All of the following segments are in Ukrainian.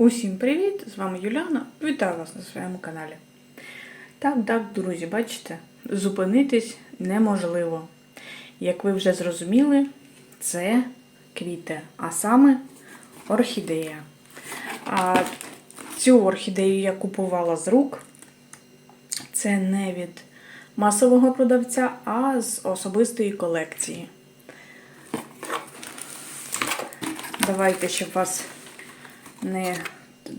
Усім привіт! З вами Юляна. Вітаю вас на своєму каналі. Так, так, друзі, бачите, зупинитись неможливо. Як ви вже зрозуміли, це квіти, а саме орхідея. А цю орхідею я купувала з рук. Це не від масового продавця, а з особистої колекції. Давайте, щоб вас не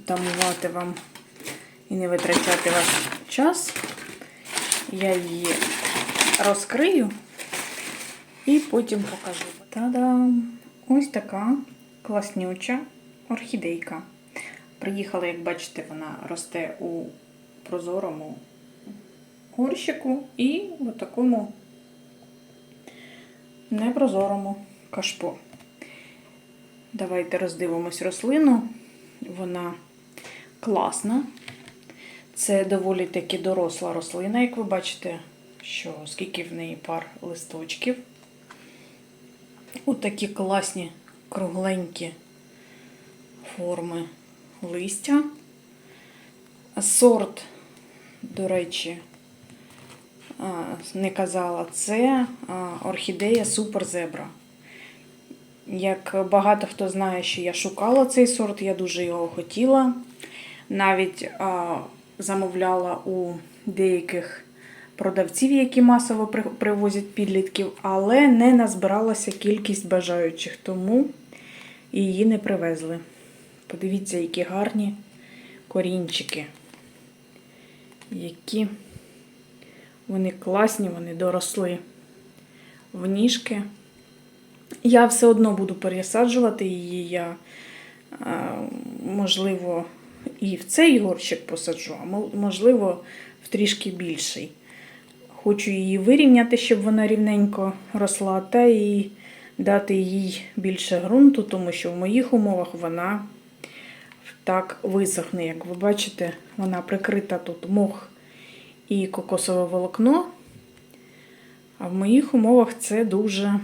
тамувати вам і не витрачати ваш час. Я її розкрию і потім покажу. Та-дам! Ось така класнюча орхідейка. Приїхала, як бачите, вона росте у прозорому горщику і в такому непрозорому кашпо. Давайте роздивимось рослину. Вона класна. Це доволі таки доросла рослина, як ви бачите, що скільки в неї пар листочків. Отакі класні кругленькі форми листя. Сорт, до речі, не казала, це орхідея Супер Зебра. Як багато хто знає, що я шукала цей сорт, я дуже його хотіла. Навіть а, замовляла у деяких продавців, які масово привозять підлітків, але не назбиралася кількість бажаючих, тому її не привезли. Подивіться, які гарні корінчики. Які вони класні, вони доросли в ніжки. Я все одно буду пересаджувати її. Я, можливо, і в цей горщик посаджу, а можливо, в трішки більший. Хочу її вирівняти, щоб вона рівненько росла, та і дати їй більше ґрунту, тому що в моїх умовах вона так висохне. Як ви бачите, вона прикрита тут мох і кокосове волокно. А в моїх умовах це дуже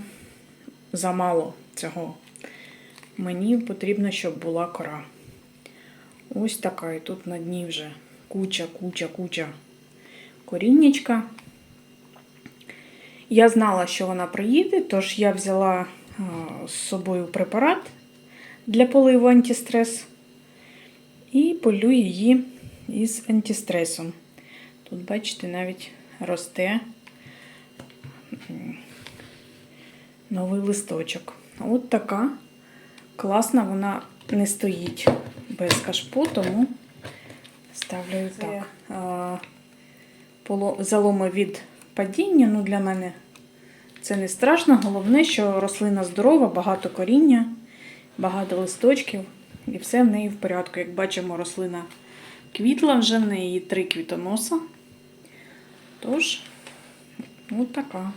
замало цього. Мені потрібно, щоб була кора. Ось така. І тут на дні вже куча, куча, куча коріннячка. Я знала, що вона приїде, тож я взяла з собою препарат для поливу антистрес і полю її із антистресом. Тут, бачите, навіть росте новий листочок. От така класна, вона не стоїть без кашпо, тому ставлю так. Заломи від падіння. Ну, Для мене це не страшно. Головне, що рослина здорова, багато коріння, багато листочків, і все в неї в порядку. Як бачимо, рослина квітла, вже в неї три квітоноса. Тож, от така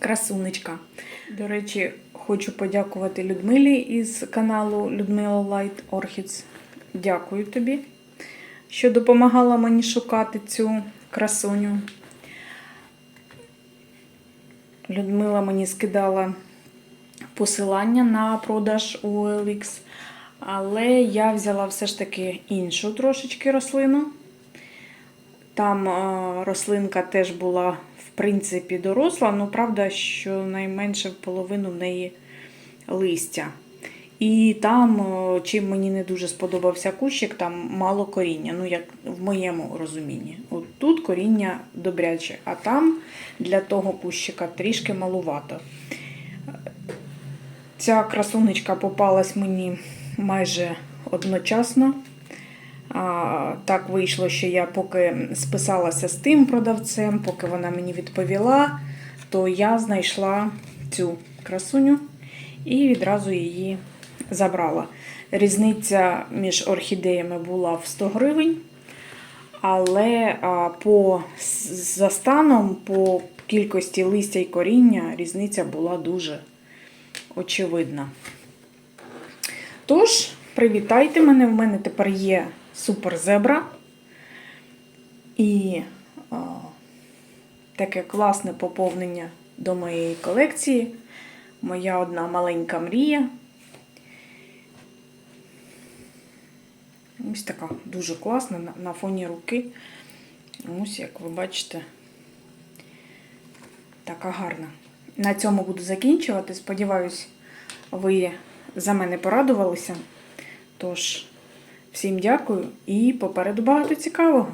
красунечка. До речі, хочу подякувати Людмилі із каналу Людмила Light Orchids. Дякую тобі, що допомагала мені шукати цю красуню. Людмила мені скидала посилання на продаж OLX, але я взяла все ж таки іншу трошечки рослину. Там рослинка теж була в принципі, доросла, ну, правда, що найменше в половину в неї листя. І там, чим мені не дуже сподобався кущик, там мало коріння, ну, як в моєму розумінні. От тут коріння добряче, а там для того кущика трішки малувато. Ця красунечка попалась мені майже одночасно. Так вийшло, що я поки списалася з тим продавцем, поки вона мені відповіла, то я знайшла цю красуню і відразу її забрала. Різниця між орхідеями була в 100 гривень, але по за станом, по кількості листя і коріння різниця була дуже очевидна. Тож, привітайте мене, в мене тепер є супер зебра. І о, таке класне поповнення до моєї колекції. Моя одна маленька мрія. Ось така дуже класна на, на фоні руки. Ось, як ви бачите, така гарна. На цьому буду закінчувати. Сподіваюсь, ви за мене порадувалися. Тож, всім дякую і попереду багато цікавого.